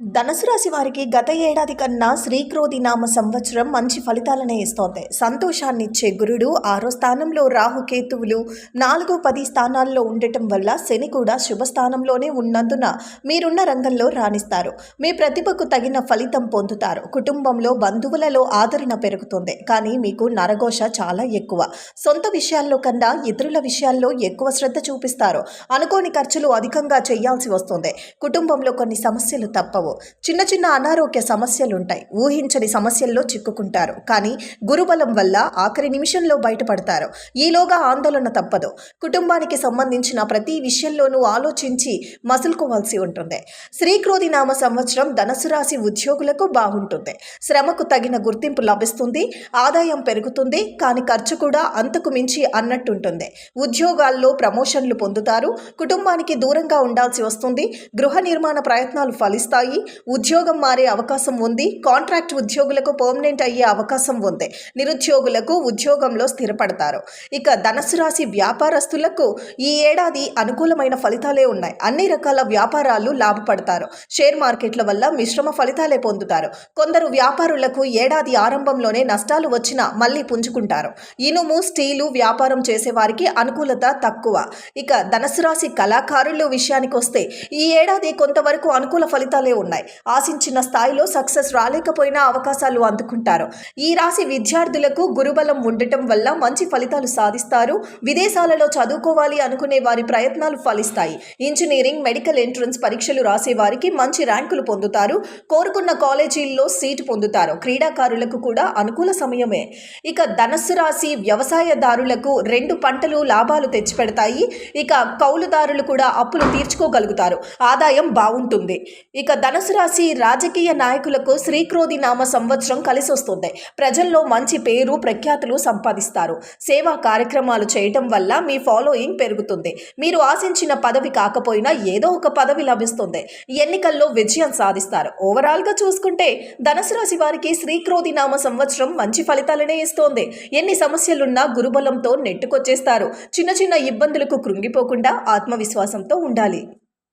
ధనుసు రాశి వారికి గత ఏడాది కన్నా శ్రీక్రోధి నామ సంవత్సరం మంచి ఫలితాలనే ఇస్తోంది. సంతోషాన్నిచ్చే గురుడు ఆరో స్థానంలో రాహుకేతువులు నాలుగు పది స్థానాల్లో ఉండటం వల్ల శని కూడా శుభస్థానంలోనే ఉన్నందున మీరున్న రంగంలో రాణిస్తారు. మీ ప్రతిభకు తగిన ఫలితం పొందుతారు. కుటుంబంలో బంధువులలో ఆదరణ పెరుగుతుంది. కానీ మీకు నరఘోష చాలా ఎక్కువ. సొంత విషయాల్లో కన్నా ఇతరుల విషయాల్లో ఎక్కువ శ్రద్ధ చూపిస్తారు. అనుకోని ఖర్చులు అధికంగా చేయాల్సి వస్తుంది. కుటుంబంలో కొన్ని సమస్యలు తప్పవు. చిన్న చిన్న అనారోగ్య సమస్యలు ఉంటాయి ఊహించని సమస్యల్లో చిక్కుకుంటారు. కానీ గురుబలం వల్ల ఆఖరి నిమిషంలో బయటపడతారు. ఈలోగా ఆందోళన తప్పదు. కుటుంబానికి సంబంధించిన ప్రతి విషయంలోనూ ఆలోచించి మసులుకోవాల్సి ఉంటుంది. శ్రీక్రోధి నామ సంవత్సరం ధనసు రాశి ఉద్యోగులకు బాగుంటుంది. శ్రమకు తగిన గుర్తింపు లభిస్తుంది. ఆదాయం పెరుగుతుంది. కానీ ఖర్చు కూడా అంతకు మించి అన్నట్టుంటుంది. ఉద్యోగాల్లో ప్రమోషన్లు పొందుతారు. కుటుంబానికి దూరంగా ఉండాల్సి వస్తుంది. గృహ నిర్మాణ ప్రయత్నాలు ఫలిస్తాయి. ఉద్యోగం మారే అవకాశం ఉంది కాంట్రాక్ట్ ఉద్యోగులకు పర్మనెంట్ అయ్యే అవకాశం ఉంది నిరుద్యోగులకు ఉద్యోగంలో స్థిరపడతారు. ఇక ధనస్సు రాశి వ్యాపారస్తులకు ఈ ఏడాది అనుకూలమైన ఫలితాలే ఉన్నాయి. అన్ని రకాల వ్యాపారాలు లాభపడతారు. షేర్ మార్కెట్ల వల్ల మిశ్రమ ఫలితాలే పొందుతారు. కొందరు వ్యాపారులకు ఏడాది ఆరంభంలోనే నష్టాలు వచ్చినా మళ్ళీ పుంజుకుంటారు. ఇనుము స్టీలు వ్యాపారం చేసేవారికి అనుకూలత తక్కువ. ఇక ధనస్సు రాశి కళాకారులు విషయానికి వస్తే ఈ ఏడాది కొంతవరకు అనుకూల ఫలితాలే ఉన్నాయి. ఆశించిన స్థాయిలో సక్సెస్ రాలేకపోయినా అవకాశాలు అందుకుంటారు. ఈ రాశి విద్యార్థులకు గురుబలం ఉండటం వల్ల మంచి ఫలితాలు సాధిస్తారు. విదేశాలలో చదువుకోవాలి అనుకునే వారి ప్రయత్నాలు ఫలిస్తాయి. ఇంజనీరింగ్ మెడికల్ ఎంట్రన్స్ పరీక్షలు రాసే వారికి మంచి ర్యాంకులు పొందుతారు. కోరుకున్న కాలేజీల్లో సీటు పొందుతారు. క్రీడాకారులకు కూడా అనుకూల సమయమే. ఇక ధనస్సు రాశి వ్యవసాయదారులకు రెండు పంటలు లాభాలు తెచ్చిపెడతాయి. ఇక కౌలుదారులు కూడా అప్పులు తీర్చుకోగలుగుతారు. ఆదాయం బాగుంటుంది. ఇక ధనుసు రాశి రాజకీయ నాయకులకు శ్రీక్రోధి నామ సంవత్సరం కలిసొస్తుంది ప్రజల్లో మంచి పేరు ప్రఖ్యాతులు సంపాదిస్తారు. సేవా కార్యక్రమాలు చేయటం వల్ల మీ ఫాలోయింగ్ పెరుగుతుంది. మీరు ఆశించిన పదవి కాకపోయినా ఏదో ఒక పదవి లభిస్తుంది. ఎన్నికల్లో విజయం సాధిస్తారు. ఓవరాల్గా చూసుకుంటే ధనుసు రాశి వారికి శ్రీక్రోధి నామ సంవత్సరం మంచి ఫలితాలనే ఇస్తోంది. ఎన్ని సమస్యలున్నా గురుబలంతో నెట్టుకొచ్చేస్తారు. చిన్న చిన్న ఇబ్బందులకు కృంగిపోకుండా ఆత్మవిశ్వాసంతో ఉండాలి.